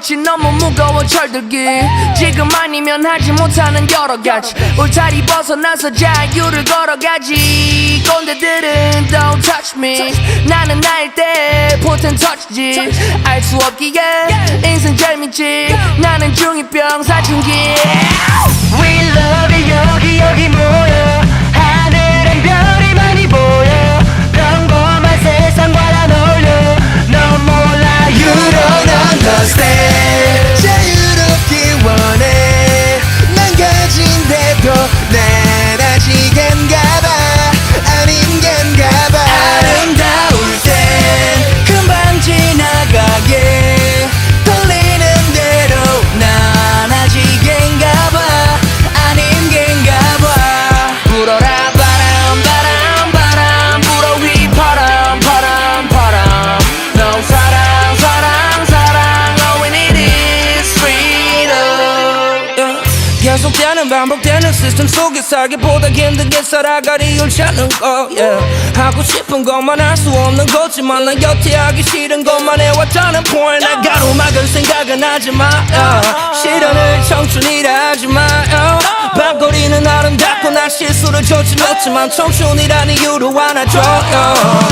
멀었지 너무 무거워 철들기. 지금 아니면 하지 못하는 여러 가지. 울타리 벗어나서 자유를 걸어가지. 꼰대들은 don't touch me. 나는 나일 때 포텐 터치지. 알 수 없기에 인생 재밌지. 나는 중2병 사춘기. We love it 여기 여기 모여 반복되는 시스템 속에 살기보다 힘들게 이유를 찾는 거 yeah. 하고 싶은 것만 할 수 없는 거지만 난 여태 하기 싫은 것만 해왔다는 point 날 가로막을 생각은 하지마 yeah. 실현을 청춘이라 하지마 yeah. 밤거리는 아름답고 난 실수를 저질렀지만 청춘이란 이유로 안아줘 yeah.